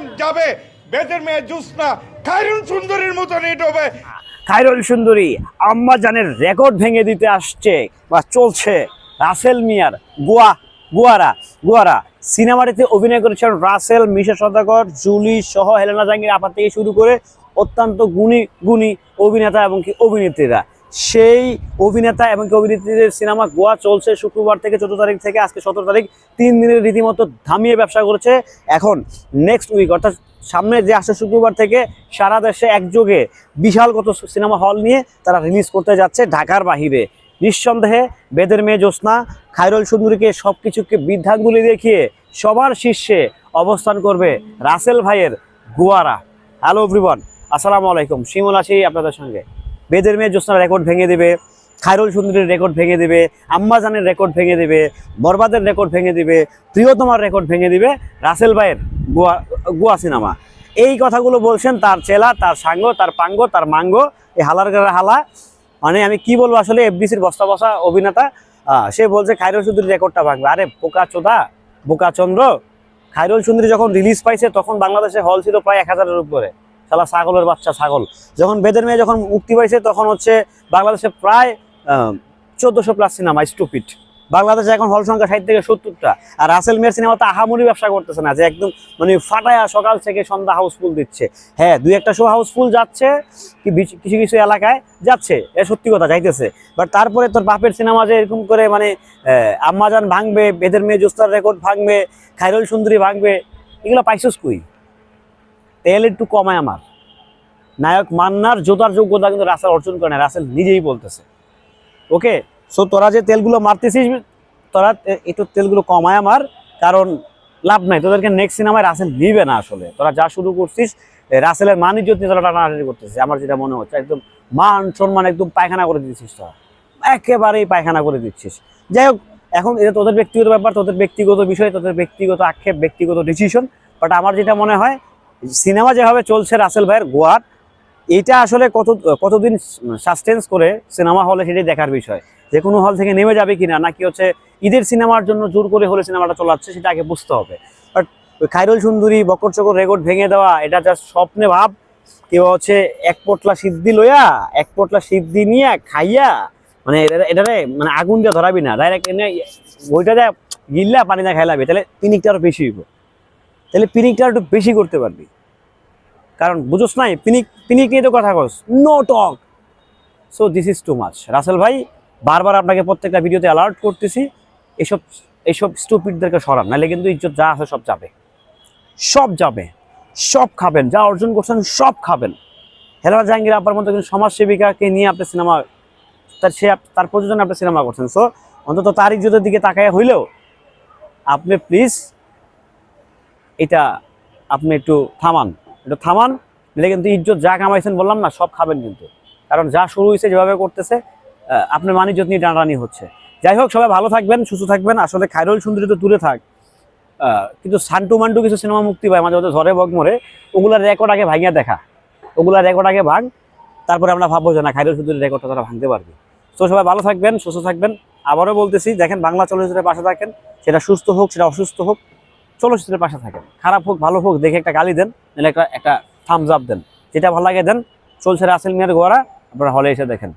যখন যাবে। বেদের মেয়ে জুসনা খাইরুন সুন্দরীর মতন হিট হবে। খাইরুল সুন্দরী, আম্মা জানের রেকর্ড ভেঙে দিতে আসছে বা চলছে। রাসেল মিয়ার গোয়া, গোয়ারা গোয়ারা। সিনেমাটিতে অভিনয় করেছেন রাসেল, মিশা সদাগর, জুলি সহ হেলেনা জাহাঙ্গীর আপা থেকে শুরু করে অত্যন্ত গুণী গুণী অভিনেতা এবং কি অভিনেত্রীরা। সেই অভিনেতা এবং অভিনেত্রীদের সিনেমা গোয়া চলছে শুক্রবার থেকে চোদ্দ তারিখ থেকে, আজকে সতেরো তারিখ, তিন দিনের রীতিমতো থামিয়ে ব্যবসা করেছে। এখন নেক্সট উইক অর্থাৎ সামনে যে আসছে শুক্রবার থেকে, সারা দেশে একযোগে বিশাল কত সিনেমা হল নিয়ে তারা রিলিজ করতে যাচ্ছে ঢাকার বাহিরে। নিঃসন্দেহে বেদের মেয়ে জ্যোৎস্না, খায়রুল সুন্দরীকে সব কিছুকে বৃদ্ধাঙ্গুলি দেখিয়ে সবার শীর্ষে অবস্থান করবে রাসেল ভাইয়ের গুয়ারা। হ্যালো এভরিওয়ান আসসালামু আলাইকুম। শিমুল আছি আপনাদের সঙ্গে। বেদের মেয়ে জ্যোৎস্নার রেকর্ড ভেঙে দেবে, খায়রুল সুন্দরীর রেকর্ড ভেঙে দেবে, আম্মাজানের রেকর্ড ভেঙে দেবে, বরবাদের রেকর্ড ভেঙে দিবে, প্রিয়তমার রেকর্ড ভেঙে দিবে রাসেল ভাইয়ের গোয়া গোয়া সিনেমা এই কথাগুলো বলছেন তার চেলা, তার সাঙ্গ, তার পাঙ্গ, তার মাঙ্গ, এই হালার হালা। মানে আমি কি বলব আসলে এফডিসির বস্তা বসা অভিনেতা সে বলছে খায়রুল সুন্দরীর রেকর্ডটা ভাঙবে। আরে, বোকা চোদা, বোকা চন্দ্র, খায়রুল সুন্দরী যখন রিলিজ পাইছে, তখন বাংলাদেশে হল ছিল প্রায় এক হাজারের উপরে। শালা ছাগলের বাচ্চা, ছাগল। যখন বেদের মেয়ে যখন মুক্তি পাইছে, তখন হচ্ছে বাংলাদেশে প্রায় চোদ্দশো প্লাস সিনেমা স্টুপিট বাংলাদেশে এখন হল সংখ্যা ষাট থেকে সত্তরটা। আর রাসেল মেয়ের সিনেমা তো আহামরি ব্যবসা করতেছে না, যে একদম মানে ফাটায়া সকাল থেকে সন্ধ্যা হাউসফুল দিচ্ছে। হ্যাঁ দুই একটা শো হাউসফুল যাচ্ছে, কি কিছু কিছু এলাকায় যাচ্ছে, এ সত্যি কথা, যাইতেছে। বাট তারপরে তোর বাপের সিনেমা যে এরকম করে মানে আম্মাজান ভাঙবে, বেদের মেয়ে, জোস্তার রেকর্ড ভাঙবে খাইরুল সুন্দরী ভাঙবে, এগুলো পাইছস কই? তেল একটু কমায় আমার। নায়ক মান্নার জোতার যোগ্যতা কিন্তু রাসেল অর্জন করে না রাসেল নিজেই বলতেছে। ওকে সো তোরা যে তেলগুলো মারতেছিস, তোরা একটু তেলগুলো কমায় আমার, কারণ লাভ নাই। তোদেরকে নেক্সট সিনেমায় রাসেল নিবে না আসলে। তোরা যা শুরু করছিস রাসেলের মান ইজ্জত নিয়ে তোরা টানাটানি করতেছিস। আমার যেটা মনে হচ্ছে, একদম মান সম্মান একদম পায়খানা করে দিচ্ছিস তোরা। একেবারেই পায়খানা করে দিচ্ছিস। যাই হোক, এখন এটা তোদের ব্যক্তিগত ব্যাপার, তোদের ব্যক্তিগত বিষয়, তোদের ব্যক্তিগত আক্ষেপ, ব্যক্তিগত ডিসিশন বাট আমার যেটা মনে হয় সিনেমা যেভাবে চলছে রাসেল ভাইয়ের গোয়ার, এটা আসলে কত, কতদিন সাসটেন্স করে সিনেমা হলে সেটাই দেখার বিষয়। যে কোনো হল থেকে নেমে যাবে কিনা, নাকি হচ্ছে ঈদের সিনেমার জন্য জোর করে হলে সিনেমাটা চলাচ্ছে, সেটা আগে বুঝতে হবে। বাট খাইরুল সুন্দরী, বকর চকর রেকর্ড ভেঙে দেওয়া, এটা জাস্ট স্বপ্নে ভাব। কেউ হচ্ছে এক পোটলা সিদ্ধি লইয়া, এক পোটলা সিদ্ধি নিয়ে খাইয়া মানে এটা- মানে আগুন দিয়ে ধরাবি না। ডাইরেক্ট এনে ওইটা দেয় গিল্লা পানি না খাইলাবি, তাহলে পিনিকটা আরও বেশি হইব। তাহলে পিনিকটা একটু বেশি করতে পারবি। কারণ বুঝোস নাই, পিনিক পিনিক নিয়ে তো কথা কস। No talk so this is too much Russell ভাই, বারবার আপনাকে প্রত্যেকটা ভিডিওতে অ্যালার্ট করতেছি, এসব এইসব স্টুপিডদেরকে সরান, নাহলে কিন্তু ইজ্জত যা আছে সব যাবে। সব যাবে। সব খাবেন, যা অর্জন করছেন সব খাবেন। হেলাল জাহাঙ্গীর আপার মতো কিন্তু সমাজসেবিকাকে নিয়ে আপনি সিনেমা, তার সে তার প্রযোজনে আপনি সিনেমা করছেন। সো অন্তত তার ইজ্জতের দিকে তাকায় হইলেও, আপনি প্লিজ এটা আপনি একটু থামান একটু থামান নিলে কিন্তু ইজ্জত যা কামাইছেন বললাম না, সব খাবেন কিন্তু। কারণ যা শুরু হয়েছে যেভাবে করতেছে আপনার মানি নিয়ে টানাটানি হচ্ছে। যাই হোক, সবাই ভালো থাকবেন, সুস্থ থাকবেন। আসলে খাইরুল সুন্দরী তো দূরে থাক। কিন্তু সান্টু মান্টু কিছু সিনেমা মুক্তি পায়, মাঝে মাঝে ঝরে বক মরে, ওগুলার রেকর্ড আগে ভাঙিয়া দেখা। ওগুলার রেকর্ড আগে ভাঙ, তারপরে আমরা ভাববো যে না খাইরুল সুন্দরীর রেকর্ডটা তারা ভাঙতে পারবে। তো সবাই ভালো থাকবেন, সুস্থ থাকবেন। আবারও বলতেছি, দেখেন বাংলা চলচ্চিত্রের পাশে থাকেন, সেটা সুস্থ হোক, সেটা অসুস্থ হোক। চলচ্চিত্রের পাশে থাকেন। খারাপ হোক, ভালো হোক, দেখে একটা গালি দেন, নাহলে একটা একটা থামস আপ দেন। যেটা ভালো লাগে দেন, চলছে রাসেল মিয়ার গোয়ারা, আপনারা হলে এসে দেখেন।